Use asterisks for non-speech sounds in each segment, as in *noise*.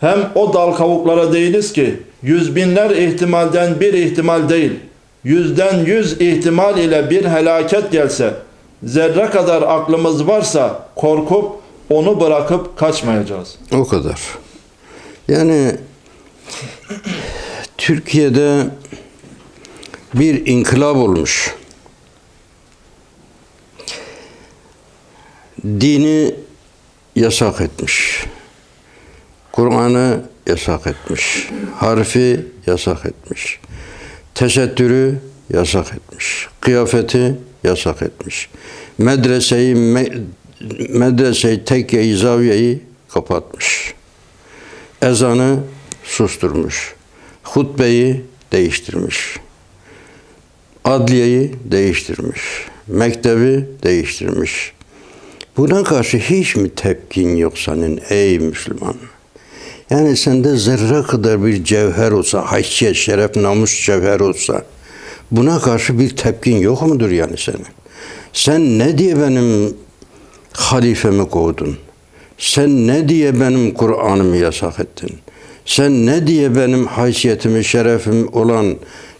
Hem o dal kavuklara değiliz ki yüz binler ihtimalden bir ihtimal değil. Yüzden yüz ihtimal ile bir helaket gelse zerre kadar aklımız varsa korkup onu bırakıp kaçmayacağız. O kadar. Yani Türkiye'de bir inkılap olmuş. Dini yasak etmiş. Kur'an'ı yasak etmiş. Harfi yasak etmiş. Tesettürü yasak etmiş. Kıyafeti yasak etmiş. Medreseyi me- medreseyi tekkeyi zaviyeyi kapatmış. Ezanı susturmuş. Hutbeyi değiştirmiş. Adliyeyi değiştirmiş. Mektebi değiştirmiş. Buna karşı hiç mi tepkin yok senin ey Müslüman? Yani sende zerre kadar bir cevher olsa, haysiyet, şeref, namus cevher olsa buna karşı bir tepkin yok mudur yani senin? Sen ne diye benim halifemi kovdun? Sen ne diye benim Kur'an'ımı yasak ettin? Sen ne diye benim haysiyetimi, şerefim olan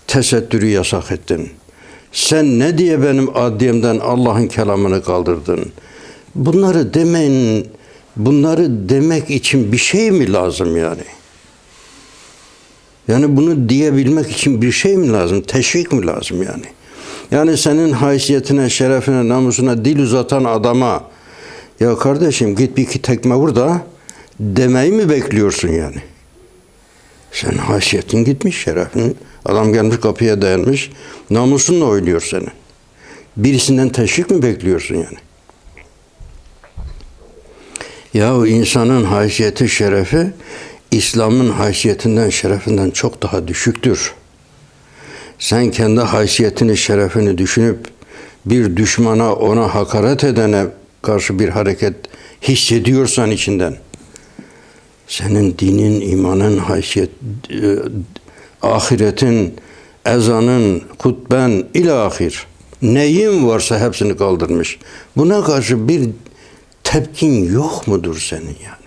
tesettürü yasak ettin? Sen ne diye benim adliyemden Allah'ın kelamını kaldırdın? Bunları demeyin, bunları demek için bir şey mi lazım yani? Yani bunu diyebilmek için bir şey mi lazım? Teşvik mi lazım yani? Yani senin haysiyetine, şerefine, namusuna dil uzatan adama ya kardeşim git bir iki tekme vur da demeyi mi bekliyorsun yani? Senin haysiyetin gitmiş, şerefin. Adam gelmiş kapıya dayanmış, namusunla oynuyor senin. Birisinden teşvik mi bekliyorsun yani? Yahu insanın haysiyeti, şerefi İslam'ın haysiyetinden, şerefinden çok daha düşüktür. Sen kendi haysiyetini, şerefini düşünüp bir düşmana, ona hakaret edene karşı bir hareket hissediyorsan içinden, senin dinin, imanın, haysiyet, e, ahiretin, ezanın, hutben ilahir neyin varsa hepsini kaldırmış. Buna karşı bir tepkin yok mudur senin yani?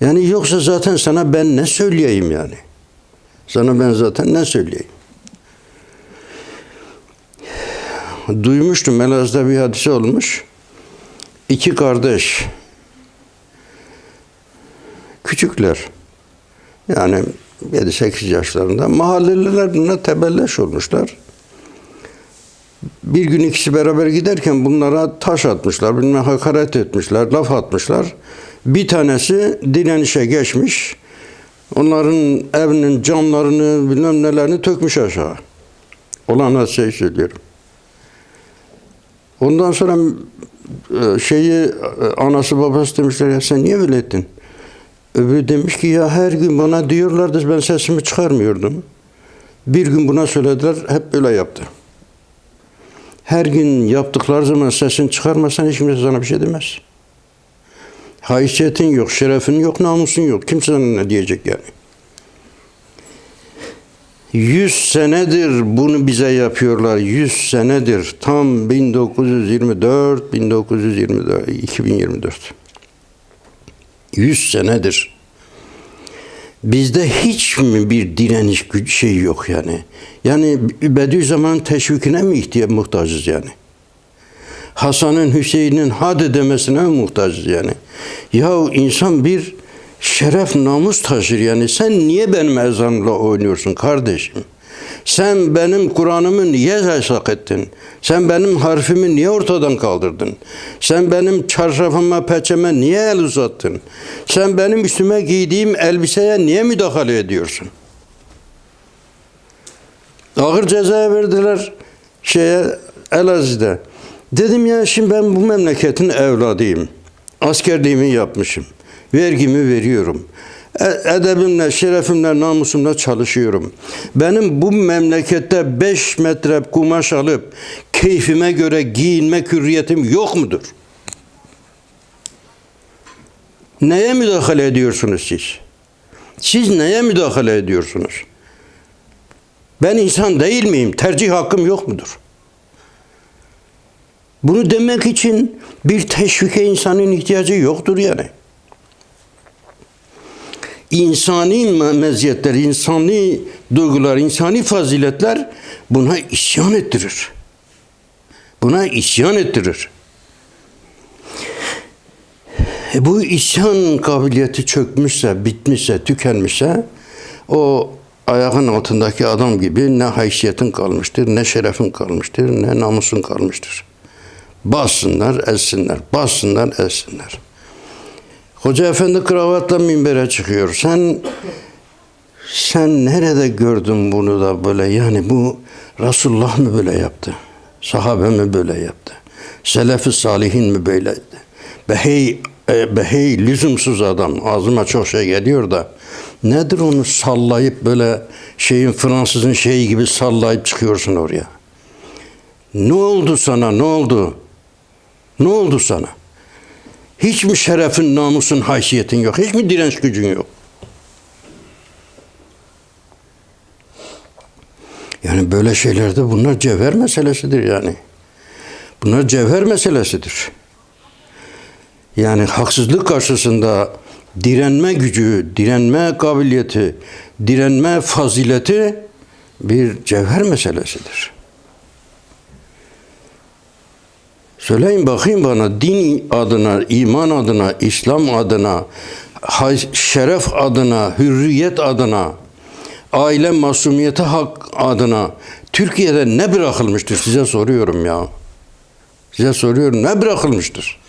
Yani yoksa zaten sana ben ne söyleyeyim yani? Sana ben zaten ne söyleyeyim? Duymuştum Elazığ'da bir hadise olmuş. İki kardeş küçükler yani 7-8 yaşlarında mahalleliler tebelleş olmuşlar. Bir gün ikisi beraber giderken bunlara taş atmışlar, bilmem hakaret etmişler, laf atmışlar. Bir tanesi direnişe geçmiş. Onların evinin camlarını bilmem nelerini tökmüş aşağı. Olan şey söylüyorum. Ondan sonra e, şeyi e, anası babası demişler ya sen niye böyle ettin? Öbürü demiş ki ya her gün bana diyorlardı ben sesimi çıkarmıyordum. Bir gün buna söylediler hep öyle yaptı. Her gün yaptıkları zaman sesini çıkarmasan hiç kimse sana bir şey demez. Haysiyetin yok, şerefin yok, namusun yok. Kimse sana ne diyecek yani? Yüz senedir bunu bize yapıyorlar. Yüz senedir. Tam 1924, 1924, 2024. Yüz senedir. Bizde hiç mi bir direniş şey yok yani? Yani Bediüzzaman'ın teşvikine mi ihtiyaç muhtacız yani? Hasan'ın, Hüseyin'in hadi demesine mi muhtacız yani? Yahu insan bir şeref, namus taşır yani. Sen niye benim ezanımla oynuyorsun kardeşim? Sen benim Kur'an'ımı niye yasak ettin? Sen benim harfimi niye ortadan kaldırdın? Sen benim çarşafıma, peçeme niye el uzattın? Sen benim üstüme giydiğim elbiseye niye müdahale ediyorsun? Ağır ceza verdiler şeye Elazığ'da. Dedim ya şimdi ben bu memleketin evladıyım. Askerliğimi yapmışım. Vergimi veriyorum. E- Edebimle, şerefimle, namusumla çalışıyorum. Benim bu memlekette 5 metre kumaş alıp keyfime göre giyinme hürriyetim yok mudur? Neye müdahale ediyorsunuz siz? Siz neye müdahale ediyorsunuz? Ben insan değil miyim? Tercih hakkım yok mudur? Bunu demek için bir teşvike insanın ihtiyacı yoktur yani. İnsani me- meziyetler, insani duygular, insani faziletler buna isyan ettirir. Buna isyan ettirir. E bu isyan kabiliyeti çökmüşse, bitmişse, tükenmişse o ayağın altındaki adam gibi ne haysiyetin kalmıştır, ne şerefin kalmıştır, ne namusun kalmıştır. Bassınlar, ezsinler, bassınlar, ezsinler. Hoca efendi kravatla minbere çıkıyor. Sen sen nerede gördün bunu da böyle yani bu Resulullah mı böyle yaptı? Sahabe mi böyle yaptı? Selef-i salihin mi böyleydi? Behey, e, behey lüzumsuz adam. Ağzıma çok şey geliyor da. Nedir onu sallayıp böyle şeyin Fransızın şeyi gibi sallayıp çıkıyorsun oraya? Ne oldu sana? Ne oldu? Ne oldu sana? Hiç mi şerefin, namusun, haysiyetin yok? Hiç mi direnç gücün yok? Yani böyle şeylerde bunlar cevher meselesidir yani. Bunlar cevher meselesidir. Yani haksızlık karşısında direnme gücü, direnme kabiliyeti, direnme fazileti bir cevher meselesidir. Söyleyin bakayım bana din adına, iman adına, İslam adına, şeref adına, hürriyet adına, aile masumiyeti hak adına Türkiye'de ne bırakılmıştır size soruyorum ya. Size soruyorum ne bırakılmıştır?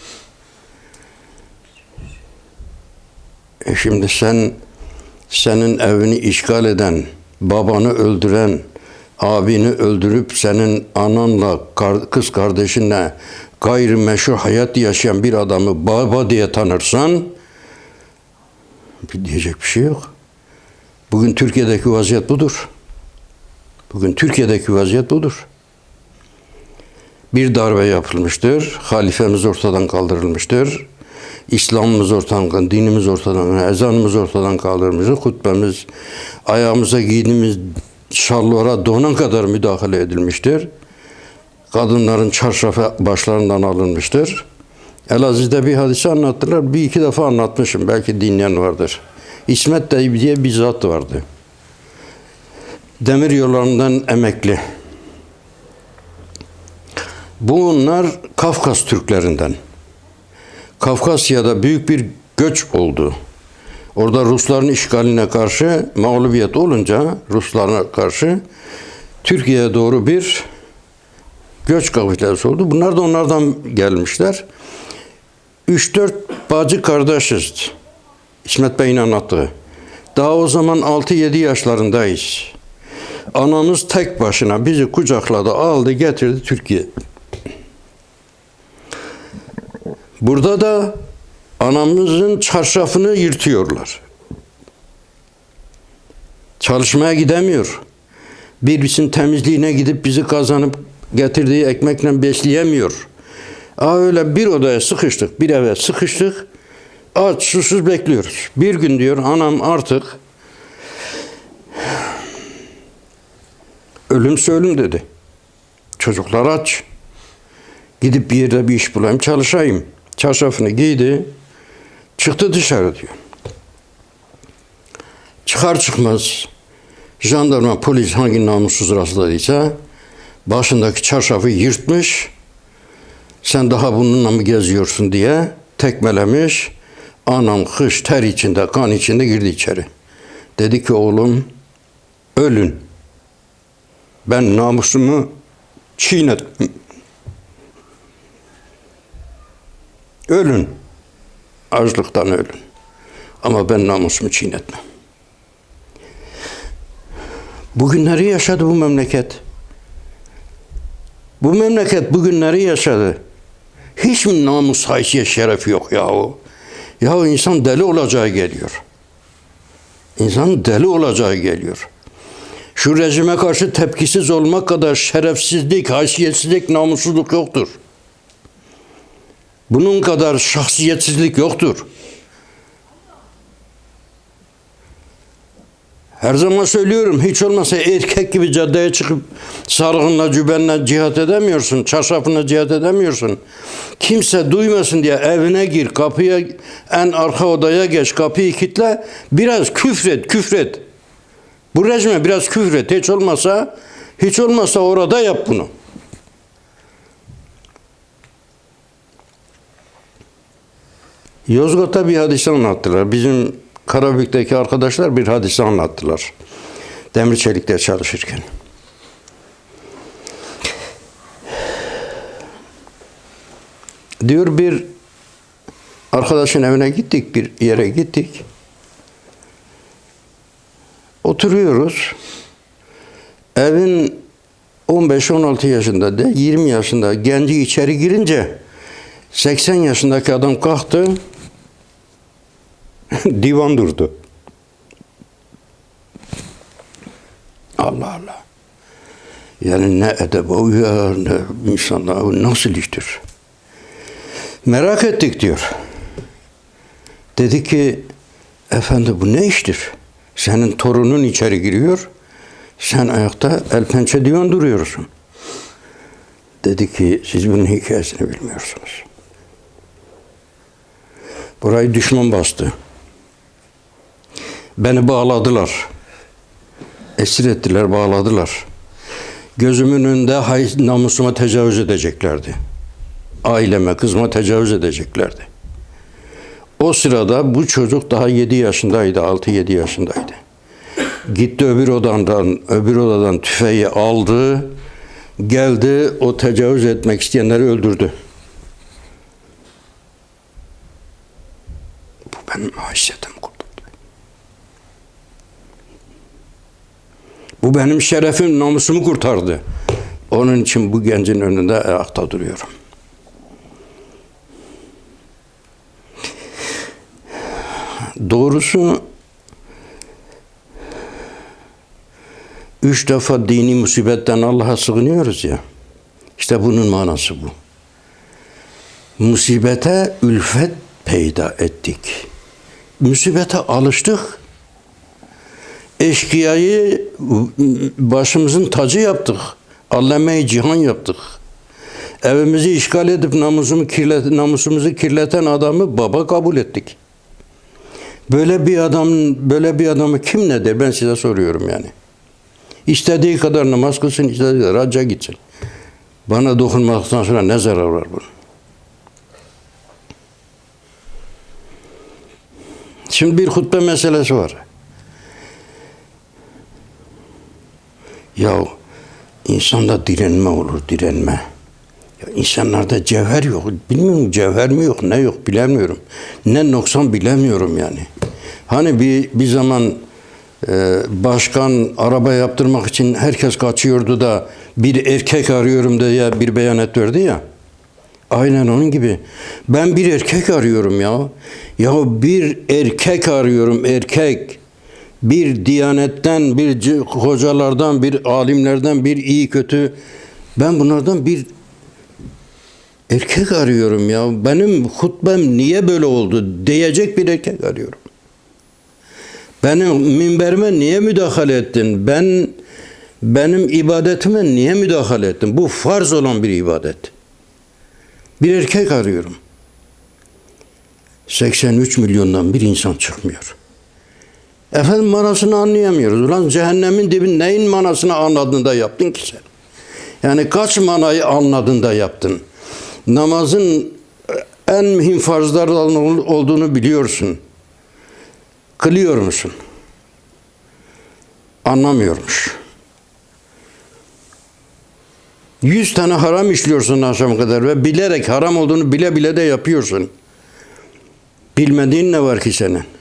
E şimdi sen senin evini işgal eden, babanı öldüren, abini öldürüp senin ananla, kız kardeşinle gayrimeşru hayat yaşayan bir adamı baba diye tanırsan bir diyecek bir şey yok. Bugün Türkiye'deki vaziyet budur. Bugün Türkiye'deki vaziyet budur. Bir darbe yapılmıştır. Halifemiz ortadan kaldırılmıştır. İslam'ımız ortadan, dinimiz ortadan, ezanımız ortadan kaldırılmıştır. Hutbemiz, ayağımıza giydiğimiz şalvara donan kadar müdahale edilmiştir. Kadınların çarşafı başlarından alınmıştır. Elaziz'de bir hadise anlattılar. Bir iki defa anlatmışım. Belki dinleyen vardır. İsmet Tayyip diye bir zat vardı. Demir yollarından emekli. Bunlar Kafkas Türklerinden. Kafkasya'da büyük bir göç oldu. Orada Rusların işgaline karşı mağlubiyet olunca Ruslara karşı Türkiye'ye doğru bir göç kabilesi oldu. Bunlar da onlardan gelmişler. 3-4 bacı kardeşiz. İsmet Bey'in anlattığı. Daha o zaman 6-7 yaşlarındayız. Anamız tek başına bizi kucakladı, aldı, getirdi Türkiye. Burada da anamızın çarşafını yırtıyorlar. Çalışmaya gidemiyor. Birisinin temizliğine gidip bizi kazanıp getirdiği ekmekle besleyemiyor. Aa öyle bir odaya sıkıştık, bir eve sıkıştık. Aç, susuz bekliyoruz. Bir gün diyor anam artık ölümse ölüm dedi. Çocuklar aç. Gidip bir yerde bir iş bulayım, çalışayım. Çarşafını giydi, çıktı dışarı diyor. Çıkar çıkmaz jandarma, polis hangi namussuz rastladıysa başındaki çarşafı yırtmış. Sen daha bununla mı geziyorsun diye tekmelemiş. Anam kış ter içinde, kan içinde girdi içeri. Dedi ki oğlum ölün. Ben namusumu çiğnedim. Ölün. Açlıktan ölün. Ama ben namusumu çiğnetmem. Bugünleri yaşadı bu memleket. Bu memleket bugünleri yaşadı. Hiç mi namus, haysiyet, şeref yok yahu? Yahu insan deli olacağı geliyor. İnsan deli olacağı geliyor. Şu rejime karşı tepkisiz olmak kadar şerefsizlik, haysiyetsizlik, namussuzluk yoktur. Bunun kadar şahsiyetsizlik yoktur. Her zaman söylüyorum hiç olmasa erkek gibi caddeye çıkıp sarığınla cübenle cihat edemiyorsun. Çarşafınla cihat edemiyorsun. Kimse duymasın diye evine gir, kapıya en arka odaya geç, kapıyı kilitle. Biraz küfret, küfret. Bu rejime biraz küfret. Hiç olmasa, hiç olmasa orada yap bunu. Yozgat'ta bir hadise anlattılar. Bizim Karabük'teki arkadaşlar bir hadise anlattılar. Demir çelikte çalışırken. Diyor bir arkadaşın evine gittik, bir yere gittik. Oturuyoruz. Evin 15-16 yaşında de 20 yaşında genci içeri girince 80 yaşındaki adam kalktı. *laughs* Divan durdu. Allah Allah. Yani ne edeb o ya, ne insanlar nasıl iştir? Merak ettik diyor. Dedi ki, efendi bu ne iştir? Senin torunun içeri giriyor, sen ayakta el pençe divan duruyorsun. Dedi ki, siz bunun hikayesini bilmiyorsunuz. Burayı düşman bastı. Beni bağladılar. Esir ettiler, bağladılar. Gözümün önünde hay, namusuma tecavüz edeceklerdi. Aileme, kızıma tecavüz edeceklerdi. O sırada bu çocuk daha 7 yaşındaydı, 6-7 yaşındaydı. Gitti öbür odandan, öbür odadan tüfeği aldı, geldi o tecavüz etmek isteyenleri öldürdü. Bu benim haysiyetimi kurtardı. Bu benim şerefim, namusumu kurtardı. Onun için bu gencin önünde ayakta duruyorum. Doğrusu üç defa dini musibetten Allah'a sığınıyoruz ya. İşte bunun manası bu. Musibete ülfet peyda ettik. Musibete alıştık. Eşkıyayı başımızın tacı yaptık. Allame-i cihan yaptık. Evimizi işgal edip namusumuzu, kirlet, namusumuzu kirleten adamı baba kabul ettik. Böyle bir adam, böyle bir adamı kim ne der? Ben size soruyorum yani. İstediği kadar namaz kılsın, istediği kadar hacca gitsin. Bana dokunmaktan sonra ne zarar var bunun? Şimdi bir hutbe meselesi var. Ya insanda direnme olur, direnme. Ya insanlarda cevher yok. Bilmiyorum cevher mi yok, ne yok bilemiyorum. Ne noksan bilemiyorum yani. Hani bir, bir zaman e, başkan araba yaptırmak için herkes kaçıyordu da bir erkek arıyorum diye bir beyanet verdi ya. Aynen onun gibi. Ben bir erkek arıyorum ya. Ya bir erkek arıyorum, erkek. Bir diyanetten, bir hocalardan, bir alimlerden, bir iyi kötü. Ben bunlardan bir erkek arıyorum ya. Benim hutbem niye böyle oldu diyecek bir erkek arıyorum. Benim minberime niye müdahale ettin? Ben benim ibadetime niye müdahale ettin? Bu farz olan bir ibadet. Bir erkek arıyorum. 83 milyondan bir insan çıkmıyor. Efendim manasını anlayamıyoruz. Ulan cehennemin dibin neyin manasını anladın da yaptın ki sen? Yani kaç manayı anladın da yaptın? Namazın en mühim farzlardan olduğunu biliyorsun. Kılıyor musun? Anlamıyormuş. Yüz tane haram işliyorsun akşama kadar ve bilerek haram olduğunu bile bile de yapıyorsun. Bilmediğin ne var ki senin?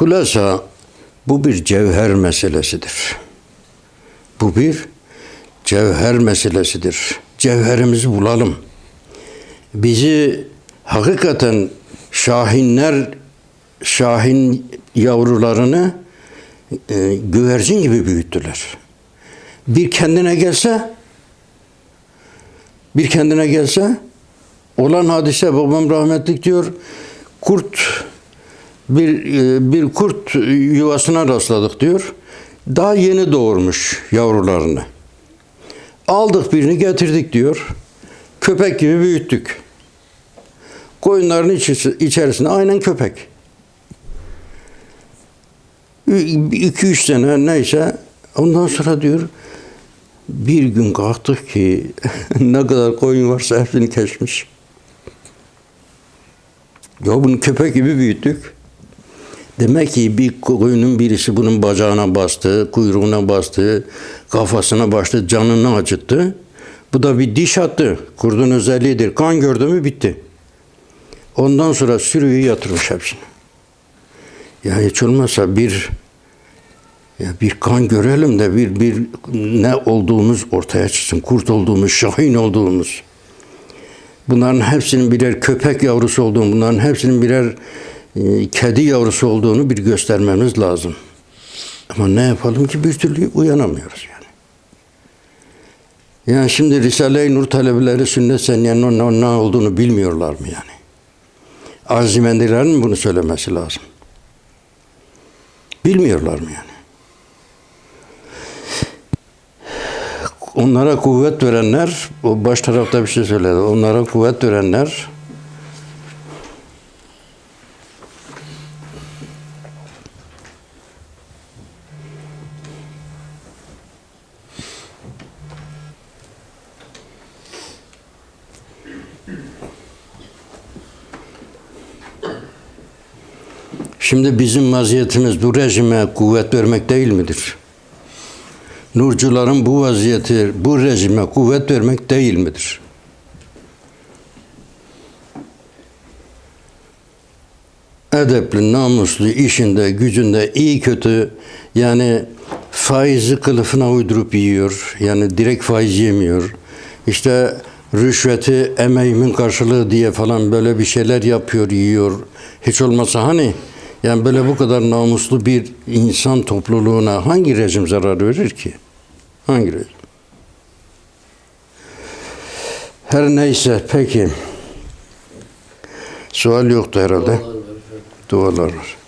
Hulasa bu bir cevher meselesidir. Bu bir cevher meselesidir. Cevherimizi bulalım. Bizi hakikaten şahinler, şahin yavrularını e, güvercin gibi büyüttüler. Bir kendine gelse, bir kendine gelse, olan hadise babam rahmetlik diyor, kurt bir e, bir kurt yuvasına rastladık diyor. Daha yeni doğurmuş yavrularını. Aldık birini getirdik diyor. Köpek gibi büyüttük. Koyunların içerisinde aynen köpek. 2-3 sene neyse ondan sonra diyor bir gün kalktık ki *laughs* ne kadar koyun varsa hepsini kesmiş. Ya bunu köpek gibi büyüttük. Demek ki bir koyunun birisi bunun bacağına bastı, kuyruğuna bastı, kafasına bastı, canını acıttı. Bu da bir diş attı. Kurdun özelliğidir. Kan gördü mü bitti. Ondan sonra sürüyü yatırmış hepsini. Ya hiç olmazsa bir ya bir kan görelim de bir bir ne olduğumuz ortaya çıksın. Kurt olduğumuz, şahin olduğumuz. Bunların hepsinin birer köpek yavrusu olduğunu, bunların hepsinin birer e, kedi yavrusu olduğunu bir göstermemiz lazım. Ama ne yapalım ki bir türlü uyanamıyoruz yani. Yani şimdi Risale-i Nur talebeleri sünnet seniyenin ne, ne olduğunu bilmiyorlar mı yani? Azimendilerin mi bunu söylemesi lazım? Bilmiyorlar mı yani? Onlara kuvvet verenler, o baş tarafta bir şey söyledi. Onlara kuvvet verenler Şimdi bizim vaziyetimiz bu rejime kuvvet vermek değil midir? Nurcuların bu vaziyeti, bu rejime kuvvet vermek değil midir? Edepli, namuslu, işinde, gücünde, iyi kötü yani faizi kılıfına uydurup yiyor. Yani direkt faiz yemiyor. İşte rüşveti emeğimin karşılığı diye falan böyle bir şeyler yapıyor, yiyor. Hiç olmazsa hani yani böyle bu kadar namuslu bir insan topluluğuna hangi rejim zarar verir ki? Hangi rejim? Her neyse peki. Sual yoktu herhalde. Dualar var.